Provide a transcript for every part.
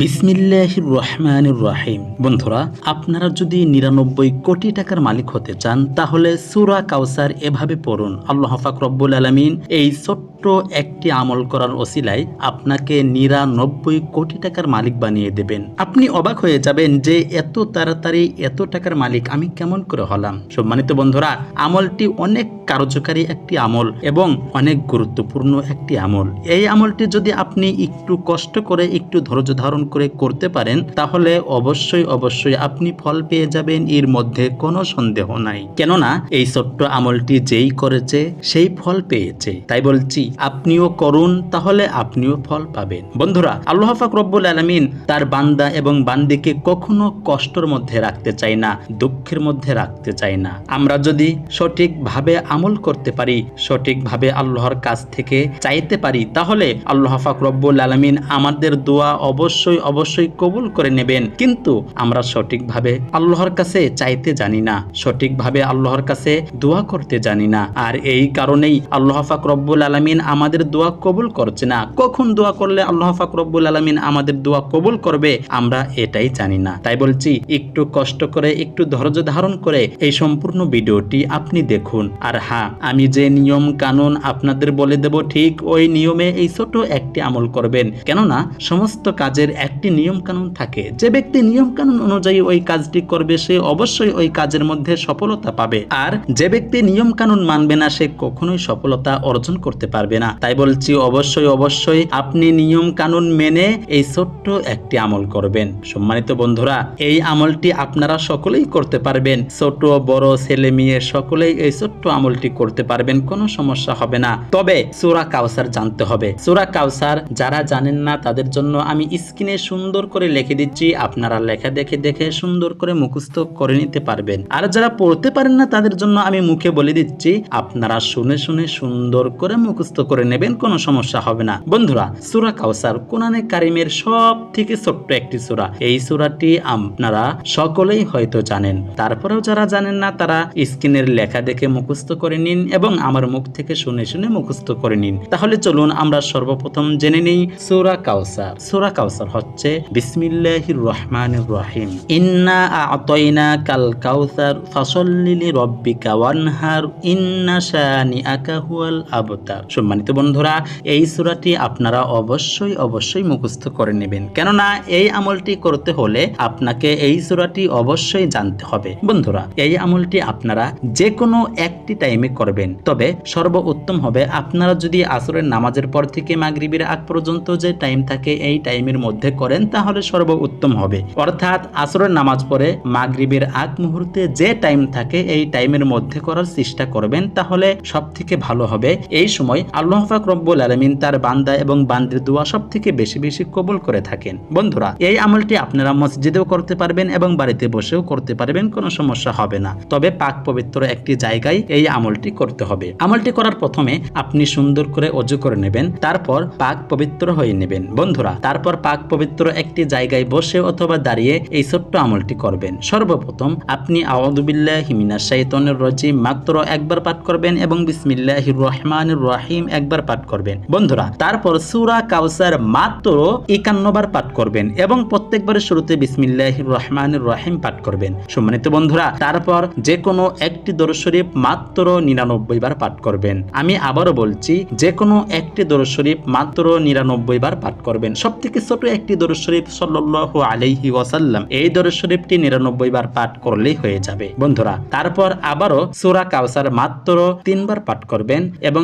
বিসমিল্লাহ রহমান রাহিম। বন্ধুরা, আপনারা যদি নিরানব্বই কোটি টাকার মালিক হতে চান, তাহলে সুরা কাউসার এভাবে পড়ুন। আল্লাহ ফাকরবুল আলমিন এই ছোট্ট একটি আমল করার ওসিলায় আপনাকে নিরানব্বই কোটি টাকার মালিক বানিয়ে দেবেন। আপনি অবাক হয়ে যাবেন যে এত তাড়াতাড়ি এত টাকার মালিক আমি কেমন করে হলাম। সম্মানিত বন্ধুরা, আমলটি অনেক কার্যকারী একটি আমল এবং অনেক গুরুত্বপূর্ণ একটি আমল। এই আমলটি যদি আপনি একটু কষ্ট করে, একটু ধৈর্য ধারণ করে করতে পারেন, তাহলে অবশ্যই অবশ্যই আপনি ফল পেয়ে যাবেন, এর মধ্যে কোনো সন্দেহ নাই। কেননা, এই ছোট্ট আমলটি যেই করেছে, সেই ফল পেয়েছে। তাই বলছি আপনিও করুন, তাহলে আপনিও ফল পাবেন। বন্ধুরা, আল্লাহ পাক রব্বুল আলমিন তার বান্দা এবং বান্দিকে কখনো কষ্টর মধ্যে রাখতে চায় না, দুঃখের মধ্যে রাখতে চায় না। আমরা যদি সঠিকভাবে আমল করতে পারি, সঠিকভাবে আল্লাহর কাছ থেকে চাইতে পারি, তাহলে আল্লাহ পাক রব্বুল আলমিন আমাদের দোয়া অবশ্যই অবশ্যই কবুল করে নেবেন। কিন্তু আমরা সঠিকভাবে আল্লাহর কাছে চাইতে জানি না, সঠিকভাবে আল্লাহর কাছে দোয়া করতে জানি না। আর এই কারণেই আল্লাহ পাক রব্বুল আলমিন আমাদের দোয়া কবুল করছে না। কখন দোয়া করলে আল্লাহ ফাকরবুল আলমিন আমাদের দোয়া কবুল করবে, আমরা এটাই জানি না। তাই বলছি, একটু কষ্ট করে, একটু ধৈর্য ধারণ করে এই সম্পূর্ণ ভিডিওটি আপনি দেখুন। আর হ্যাঁ আমি যে নিয়ম কানুন আপনাদের বলে দেব, ঠিক ওই নিয়মে এই ছোট একটি আমল করবেন। কেননা, সমস্ত কাজের একটি নিয়ম কানুন থাকে। যে ব্যক্তি নিয়ম কানুন অনুযায়ী ওই কাজটি করবে, সে অবশ্যই ওই কাজের মধ্যে সফলতা পাবে। আর যে ব্যক্তি নিয়ম কানুন মানবে না, সে কখনোই সফলতা অর্জন করতে পারবে না। তাই বলছি, অবশ্যই অবশ্যই আপনি নিয়ম কানুন মেনে এই ছোট্ট একটি আমল করবেন। সম্মানিত বন্ধুরা, এই আমলটি আপনারা সকলেই করতে পারবেন। ছোট, বড়, ছেলে, মেয়ে, সকলেই এই ছোট্ট আমলটি করতে পারবেন, কোনো সমস্যা হবে না। তবে সুরা কাউসার জানতে হবে। সুরা কাউসার যারা জানেন না, তাদের জন্য আমি স্ক্রিনে সুন্দর করে লিখে দিচ্ছি। আপনারা লেখা দেখে দেখে সুন্দর করে মুখস্থ করে নিতে পারবেন। আর যারা পড়তে পারেন না, তাদের জন্য আমি মুখে বলে দিচ্ছি, আপনারা শুনে শুনে সুন্দর করে মুখস্থ করে নেবেন, কোনো সমস্যা হবে না। বন্ধুরা, সুরা কাউসার কোরআনে কারিমের সব থেকে ছোট্ট একটি সুরা। এই সুরাটি আপনারা সকলেই হয়তো জানেন। তারপরেও যারা জানেন না, তারা স্ক্রিনের লেখা দেখে মুখস্থ করে নিন এবং আমার মুখ থেকে শুনে শুনে মুখস্থ করে নিন। তাহলে চলুন আমরা সর্বপ্রথম জেনে নিই সুরা কাউসার সুরা কাউসার হচ্ছে, বিসমিল্লাহির রহমানির রহিম। ইন্না আতয়না কাল কাউসার ফাসল্লিলি রব্বিকা ওয়ানহার, ইন্না শানিআকা হুয়াল আবতার। সম্মানিত বন্ধুরা, এই সূরাটি আপনারা অবশ্যই অবশ্যই মুখস্থ করে নেবেন। কেননা এই আমলটি করতে হলে আপনাকে এই সূরাটি অবশ্যই জানতে হবে। বন্ধুরা, এই আমলটি আপনারা যে কোনো একটি টাইমে করবেন। তবে সর্বোত্তম হবে আপনারা যদি আসরের নামাজের পর থেকে মাগরিবের আগ পর্যন্ত যে টাইম থাকে, এই টাইমের মধ্যে করেন, তাহলে সর্বোত্তম হবে। অর্থাৎ আসরের নামাজ পড়ে মাগরিবের আগ মুহূর্তে যে টাইম থাকে, এই টাইমের মধ্যে করার চেষ্টা করবেন, তাহলে সব থেকে ভালো হবে। এই সময় আল্লাহ পাক রব্বুল আলমিন তার বান্দা এবং বান্দির দোয়া সব থেকে বেশি বেশি কবুল করে থাকেন। বন্ধুরা, এই আমলটি আপনারা মসজিদেও করতে পারবেন এবং বাড়িতে বসেও করতে পারবেন, কোনো সমস্যা হবে না। তবে পাক পবিত্র একটি জায়গায় এই আমলটি করতে হবে। আমলটি করার প্রথমে আপনি সুন্দর করে অজু করে নেবেন, তারপর পাক পবিত্র হয়ে নেবেন। বন্ধুরা, তারপর পাক পবিত্র একটি জায়গায় বসে অথবা দাঁড়িয়ে এই ছোট্ট আমলটি করবেন। সর্বপ্রথম আপনি আউদুবিল্লাহ হিমিনা শাইতনের রজিম মাত্র একবার পাঠ করবেন এবং বিসমিল্লাহ রহমান রাহিম একবার পাঠ করবেন। বন্ধুরা, তারপর সুরা কাউসার মাত্র একান্ন বার পাঠ করবেন এবং প্রত্যেকবারের শুরুতে বিসমিল্লাহ রহমান রাহিম পাঠ করবেন। সম্মানিত বন্ধুরা, তারপর যে কোনো একটি দরুদ শরীফ মাত্র নিরানব্বই বার পাঠ করবেন। আমি আবারও বলছি যে কোনো একটি দরুদ শরীফ মাত্র নিরানব্বই বার পাঠ করবেন। সব থেকে ছোট একটি দরুদ শরীফ সাল্লাল্লাহু আলাইহি ওয়াসাল্লাম, এই দরুদ শরীফটি নিরানব্বই বার পাঠ করলেই হয়ে যাবে। বন্ধুরা, তারপর আবারও সুরা কাউসার মাত্র তিনবার পাঠ করবেন এবং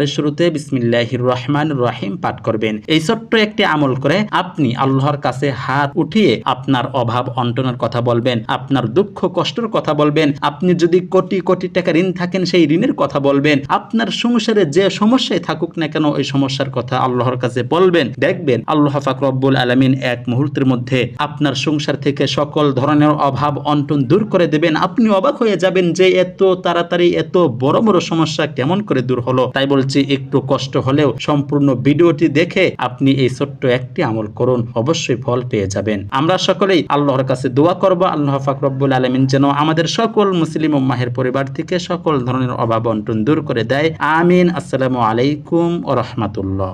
প্রত্যেকবারের শুরুতে বিসমিল্লাহির রহমান রহিম পাঠ করবেন। এই ছোট্ট একটি আমল করে আপনি আল্লাহর কাছে হাত উঠিয়ে আপনার অভাব অন্টনের কথা বলবেন, আপনার দুঃখ কষ্টের কথা বলবেন, আপনি যদি কোটি কোটি টাকা ঋণ থাকেন সেই ঋণের কথা বলবেন, আপনার সংসারে যে সমস্যায় থাকুক না কেন ওই সমস্যার কথা আল্লাহর কাছে বলবেন, দেখবেন আল্লাহ পাক আলমিন এক মুহূর্তের মধ্যে আপনার সংসার থেকে সকল ধরনের অভাব অন্টন দূর করে দেবেন, আপনি অবাক হয়ে যাবেন যে এত তাড়াতাড়ি এত বড় বড় সমস্যা কেমন করে দূর হলো। তাই বলছি একটু কষ্ট হলেও সম্পূর্ণ ভিডিওটি দেখে আপনি এই ছোট্ট একটি আমল করুন, অবশ্যই ফল পেয়ে যাবেন। আমরা সকলেই আল্লাহর কাছে দোয়া করব, আল্লাহ ফাকরবুল আলমিন যেন আমাদের সকল মুসলিম মাহের পরিবার থেকে সকল ধরনের অভাব অন্টন দূর করে দেয়। আমিন। আসসালামু আলাইকুম ও রহমাতুল্লাহ।